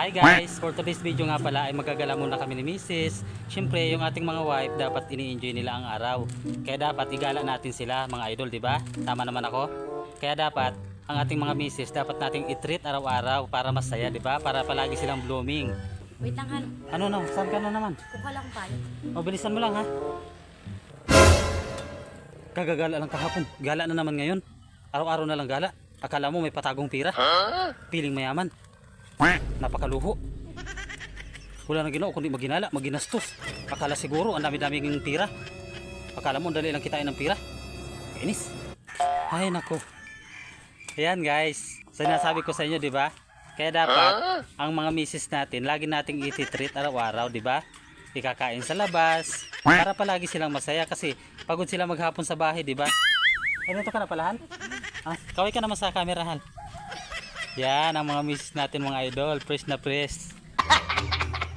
Hi guys! For today's video nga pala ay magagala muna kami ni Mrs. Siyempre yung ating mga wife dapat ini-enjoy nila ang araw. Kaya dapat igala natin sila mga idol, di ba? Tama naman ako. Kaya dapat ang ating mga Mrs. dapat nating i-treat araw-araw para masaya, di ba? Para palagi silang blooming. Wait lang, Han. Ano na? Saan ka na naman? Kuha lang pala. O bilisan mo lang ha. Kagagala lang kahapon. Gala na naman ngayon. Araw-araw na lang gala. Akala mo may patagong pira. Piling mayaman. Napakaluho. Wala nang ginawa kundi maginala, maginastos. Akala siguro ang dami-daming pira. Akala mo dali lang kitain ng pira. Kainis. Ay nako. Ayan guys. Sinasabi ko sa inyo, di ba? Kaya dapat ang mga misis natin, lagi nating iti-treat araw-araw, di ba? Ikakain sa labas para palagi silang masaya kasi pagod sila maghapon sa bahay, di ba? Ay, dito ka na palahan? Ah, kaway ka naman sa camera, Han. Yan, ang mga misis natin mga idol. Press na press.